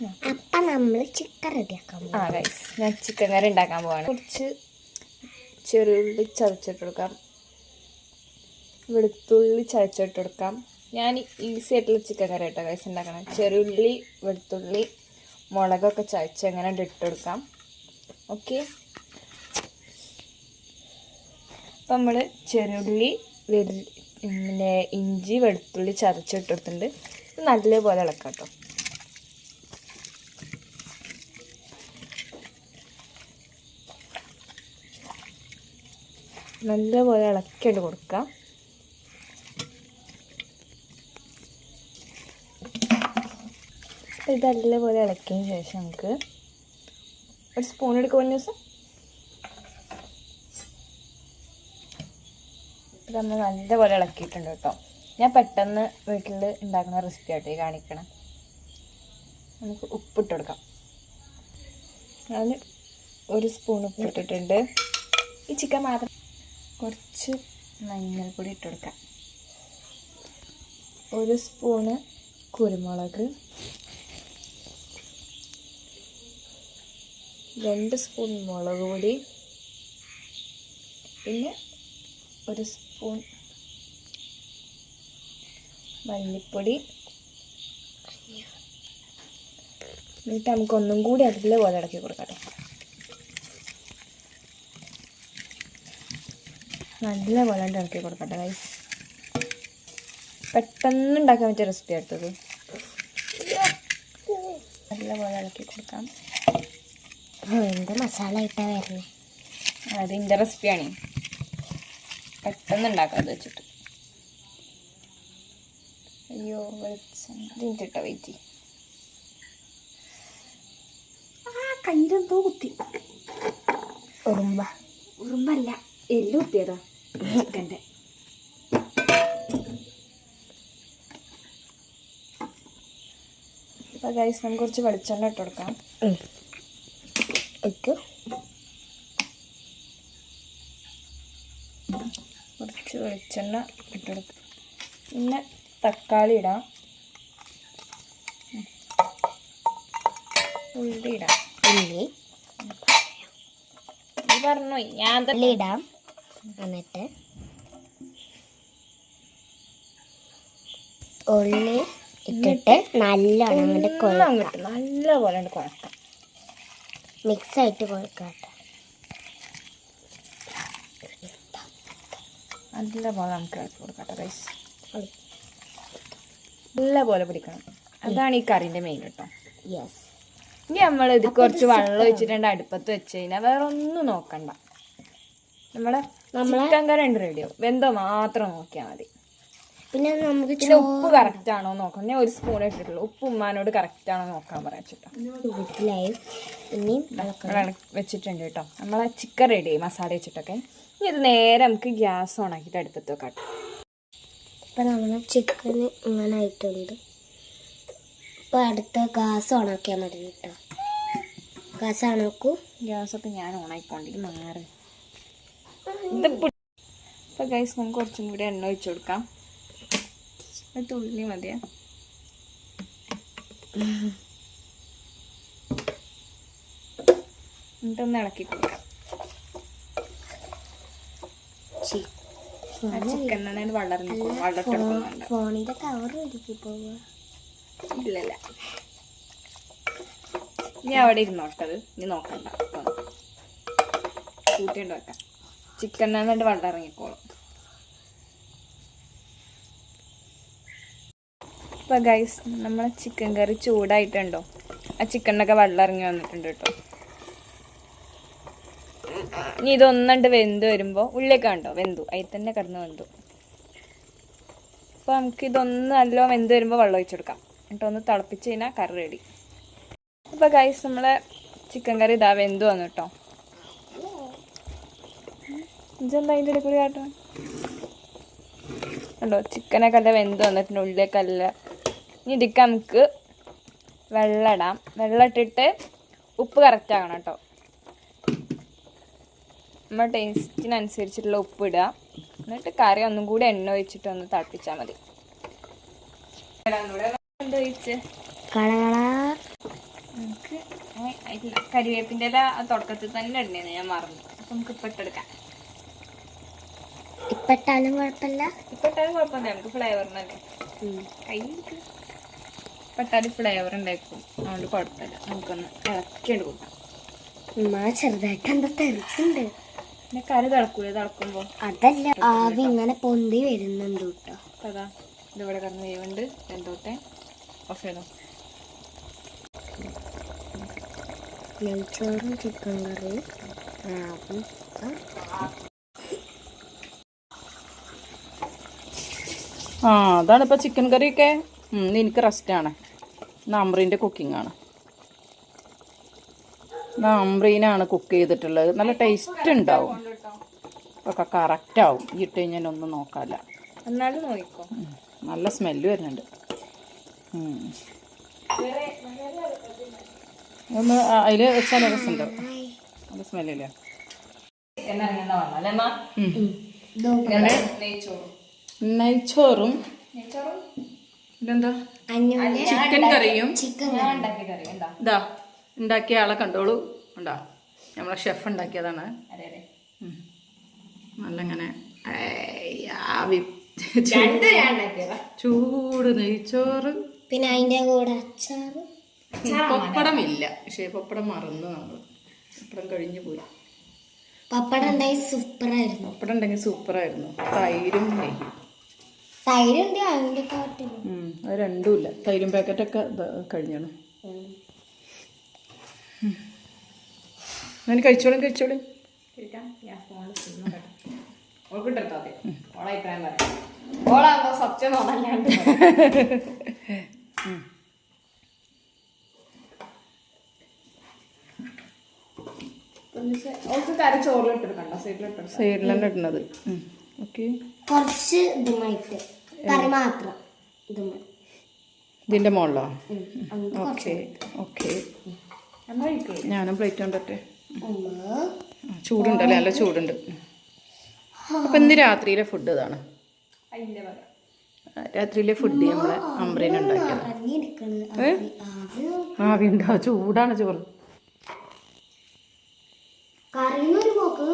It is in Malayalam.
അപ്പം നമ്മൾ ചിക്കൻ റെഡിയാക്കാൻ ആ ഗൈസ് ഞാൻ ചിക്കൻ കറി ഉണ്ടാക്കാൻ പോവാണ്. കുറച്ച് ചെറുള്ളി ചതച്ചിട്ട് കൊടുക്കാം വെളുത്തുള്ളി ചതച്ചിട്ട് കൊടുക്കാം ഞാൻ ഈസി ആയിട്ടുള്ള ചിക്കൻ കറി കേട്ടോ ഗൈസ് ഉണ്ടാക്കണം. ചെറുള്ളി വെളുത്തുള്ളി മുളകൊക്കെ ചതച്ച് അങ്ങനെ ഇട്ട് കൊടുക്കാം ഓക്കെ അപ്പം നമ്മൾ ചെറുള്ളി വെള്ളി പിന്നെ ഇഞ്ചി വെളുത്തുള്ളി ചതച്ചിട്ടെടുത്തിട്ടുണ്ട് നല്ലപോലെ ഇളക്കാം കേട്ടോ നല്ലപോലെ ഇളക്കിയിട്ട് കൊടുക്കുക ഇത് നല്ലപോലെ ഇളക്കിയതിന് ശേഷം നമുക്ക് ഒരു സ്പൂൺ എടുക്കുക ഒരു ദിവസം? ഇത് നമ്മൾ നല്ലപോലെ ഇളക്കിയിട്ടുണ്ട് കേട്ടോ. ഞാൻ പെട്ടെന്ന് വീട്ടിൽ ഉണ്ടാക്കുന്ന റെസിപ്പി ആയിട്ട് കാണിക്കണം. നമുക്ക് ഉപ്പിട്ട് കൊടുക്കാം. ഞാൻ ഒരു സ്പൂൺ ഉപ്പിട്ടിട്ടുണ്ട്. ഈ ചിക്കൻ മാത്രം കുറച്ച് മഞ്ഞൾപ്പൊടി ഇട്ട് ഒരു സ്പൂണ് കുരുമുളക്. രണ്ട് സ്പൂൺ മുളക് പൊടി. പിന്നെ ഒരു സ്പൂൺ മല്ലിപ്പൊടി. എന്നിട്ട് നമുക്കൊന്നും കൂടി അതിലെ പോലെ ഇടക്കി കൊടുക്കാം ട്ടോ. നല്ല പോലെ ഇറക്കി കൊടുക്കട്ടെ ഗൈസ് പെട്ടെന്ന് ഉണ്ടാക്കാൻ പറ്റിയ റെസിപ്പി അടുത്തത്. നല്ല പോലെ ഇളക്കി കൊടുക്കാം. എന്ത് മസാല ഇട്ടാ വരുന്നത് അത് എന്റെ റെസിപ്പിയാണ് പെട്ടെന്ന് ഉണ്ടാക്കാം അത് വെച്ചിട്ട്. അയ്യോ വെളിച്ചിട്ട വെയിറ്റ് ആ കയ്യിലെന്തോ കുത്തി. ഉറുമ്പ. ഉറുമ്പല്ല. എല്ലു കുത്തിയതാ ചിക്കന്റെ. ഇപ്പം ഗൈസ് നമുക്ക് കുറച്ച് വെളിച്ചെണ്ണ ഇട്ട് കൊടുക്കാം. കുറച്ച് വെളിച്ചെണ്ണ ഇട്ട് കൊടുക്കാം. പിന്നെ തക്കാളി ഇടാം. ഉള്ളി. ഇടാം ഉള്ളി പറഞ്ഞു ഞാൻ ഇടാം എന്നിട്ട് ഉള്ളി ഇട്ടിട്ട് നല്ലോണം അങ്ങോട്ട് നല്ലപോലെ കുഴക്കാം. മിക്സ് ആയിട്ട് കൊടുക്കാട്ടോ നല്ല പോലെ നമുക്ക് ഇളക്കി കൊടുക്കാം റൈസ് നല്ല പോലെ പിടിക്കണം. അതാണ് ഈ കറിന്റെ മെയിൻ കേട്ടോ യെസ് ഇനി നമ്മൾ ഇത് കുറച്ച് വെള്ളം ഒഴിച്ചിട്ടുണ്ട് അടുപ്പത്ത് വെച്ച് കഴിഞ്ഞാൽ വേറെ ഒന്നും നോക്കണ്ട. നമ്മളെ ചിക്കൻ കറി ഉണ്ട് റെഡിയോ വെന്തോ മാത്രം നോക്കിയാൽ മതി. പിന്നെ നമുക്ക് പിന്നെ ഉപ്പ് കറക്റ്റ് ആണോ നോക്കണം. ഞാൻ ഒരു സ്പൂൺ ഇട്ടിട്ടുള്ളൂ. ഉപ്പ് ഉമ്മാനോട് കറക്റ്റ് ആണോ നോക്കാൻ പറയാം ചേട്ടാ വെച്ചിട്ടുണ്ട് കേട്ടോ. നമ്മളെ ചിക്കൻ റെഡി ആയി മസാല വെച്ചിട്ടൊക്കെ. ഇനി ഇത് നേരെ നമുക്ക് ഗ്യാസ് ഓൺ ആക്കിയിട്ട് അടുപ്പത്ത് വെക്കാം. ഇപ്പം നമ്മൾ ചിക്കൻ ഇങ്ങനെ ആയിട്ടുണ്ട്. ഇപ്പം അടുത്ത ഗ്യാസ് ഓണാക്കിയാൽ മതി കേട്ടോ. ഗ്യാസ് ഓണാക്കൂ ഗ്യാസൊക്കെ ഞാൻ ഓൺ ആയിക്കൊണ്ടിരി മാറി. ഇത് ഇപ്പൊ ഗൈസ് നമുക്ക് കുറച്ചും കൂടി എണ്ണ ഒഴിച്ചു കൊടുക്കാം. തുള്ളി മതിയാ? എന്നിട്ടൊന്ന് ഇളക്കി കൊടുക്കാം. ചിക്കൻ നന്നായിട്ട് വളർന്നു വളർത്തെടുക്കുന്നുണ്ട് ഫോണിന്റെ കവർ ഒരുക്കി പോവുക ഇല്ലല്ല. ഇനി അവിടെ ഇരുന്നോട്ടത് ഇനി നോക്കണ്ട. കൂട്ടി വെക്കാം. ചിക്കൻ എന്നിട്ട് വെള്ളം ഇറങ്ങിക്കോളും. ഇപ്പൊ ഗൈസ് നമ്മളെ ചിക്കൻ കറി ചൂടായിട്ടുണ്ടോ? ആ ചിക്കനൊക്കെ വെള്ളം ഇറങ്ങി വന്നിട്ടുണ്ട് കേട്ടോ. ഇനി ഇതൊന്നണ്ട് വെന്ത് വരുമ്പോൾ ഉള്ളിലേക്ക് കണ്ടോ? വെന്തു. അതിൽ തന്നെ കിടന്ന് വെന്തു. അപ്പോൾ നമുക്ക് ഇതൊന്ന് നല്ല വെന്ത് വരുമ്പോൾ വെള്ളം ഒഴിച്ചെടുക്കാം എന്നിട്ട് ഒന്ന് തിളപ്പിച്ച് കഴിഞ്ഞാൽ കറി റെഡി അപ്പോൾ ഗൈസ് നമ്മളെ ചിക്കൻ കറി ഇതാ വെന്ത് വന്നു കേട്ടോ. ഇതെന്താ അതിന്റെ ഇടയ്ക്ക് കൂടി കാട്ടണം? കണ്ടോ ചിക്കനൊക്കെ അല്ല വെന്ത് വന്നിട്ടുണ്ട് ഉള്ളിലേക്കല്ല. ഇനി ഇതിക്ക് നമുക്ക് വെള്ളം ഇടാം. വെള്ളം ഇട്ടിട്ട് ഉപ്പ് കറക്റ്റ് ആകണം കേട്ടോ. നമ്മൾ ടേസ്റ്റിനനുസരിച്ചിട്ടുള്ള ഉപ്പ് ഇടുക. എന്നിട്ട് കറി ഒന്നും കൂടി എണ്ണ ഒഴിച്ചിട്ട് ഒന്ന് തിളപ്പിച്ചാൽ മതി. നമുക്ക് കരിവേപ്പിന്റെ തുടക്കത്തിൽ തന്നെ ഇടണേന്ന് ഞാൻ മറന്നു. അപ്പം നമുക്ക് ഇപ്പം ഇട്ടെടുക്കാം ഇപ്പം ഇട്ടാലും കുഴപ്പമില്ല. ഇപ്പിട്ടാലും കുഴപ്പമില്ല. നമുക്ക് ഫ്ലേവറിനല്ലേ കൈ പെട്ടാലും ഫ്ലേവർ ഉണ്ടായിരിക്കും. അതുകൊണ്ട് കുഴപ്പമില്ല. നമുക്കൊന്ന് ഇളക്കിയുണ്ട് കൂട്ടാം ഉമ്മ ചെറുതായിട്ട് എന്താ തെറിച്ചുണ്ട് പിന്നെ കറി തിളക്കൂലേ? തിളക്കുമ്പോ? അതല്ല ആവി ഇങ്ങനെ പൊന്തി വരുന്നുണ്ട് കേട്ടോ. അതാ. ഇതിവിടെ കിടന്ന് വേവുണ്ട് എന്തോട്ടെ ഓഫ് ചെയ്തോ? നെയ്ച്ചോറും ചിക്കൻ കറിയും. ആ അതാണ് ഇപ്പോൾ ചിക്കൻ കറിയൊക്കെ എനിക്ക് റെസ്റ്റാണ് നമ്രീന്റെ കുക്കിംഗ് ആണ്. നമ്രീനാണ് കുക്ക് ചെയ്തിട്ടുള്ളത്. നല്ല ടേസ്റ്റ് ഉണ്ടാവും. ഒക്കെ കറക്റ്റാവും ഈ ഇട്ട് കഴിഞ്ഞാൽ ഒന്നും നോക്കാല്ല. എന്നാലും നോക്കിക്കോ. ഉം, നല്ല സ്മെല്ല് വരുന്നുണ്ട്. ഒന്ന് അതിൽ വെച്ചാൽ രസമുണ്ട്. നല്ല സ്മെല്ലില്ല അമ്മ? നെയ്ച്ചോറും. നെയ്ച്ചോറും ഇതെന്താ? അഞ്ഞൂറ് ചിക്കൻ കറിയും ഇതാ ഉണ്ടാക്കിയ ആളെ കണ്ടോളൂ. ഉണ്ടാ? നമ്മളെ ഷെഫ് ഉണ്ടാക്കിയതാണ്. നല്ല ഇങ്ങനെ ആവി. ചൂട് നെയ്ച്ചോറ്. പിന്നെ അതിന്റെ കൂടെ അച്ചാറ്. പപ്പടം ഇല്ല പക്ഷേ പപ്പടം മറന്നു നമ്മൾ പപ്പടം കഴിഞ്ഞു പോയി. പപ്പടം ഉണ്ടായി സൂപ്പറായിരുന്നു. പപ്പടം ഉണ്ടെങ്കിൽ സൂപ്പറായിരുന്നു. തൈരും നെയ്യും. തൈരുണ്ട് അതിന്റെ കാട്ടിലും ഉം, അത് രണ്ടും ഇല്ല. തൈരും പാക്കറ്റൊക്കെ കഴിഞ്ഞാണ്. അങ്ങനെ കഴിച്ചോളും കഴിച്ചോളും. സൈഡിലാണ് ഇടുന്നത്. ഓക്കെ. കുറച്ച് ഇതുമായിട്ട്. കറി മാത്രം ഇതുമായി ഇതിന്റെ മുകളിലോ ഓക്കെ ഓക്കെ. ഞാനും പ്ലേറ്റ് കൊണ്ടട്ടെ ചൂടുണ്ടല്ലേ? നല്ല ചൂടുണ്ട്. അപ്പം ഇന്ന് രാത്രിയിലെ ഫുഡ് ഇതാണ്. രാത്രിയിലെ ഫുഡ് നമ്മളെ അമ്പ്രേന ഉണ്ടാക്കിയത്. ആവി ഉണ്ടാ ചൂടാണ് ചോറ്. പോക്ക്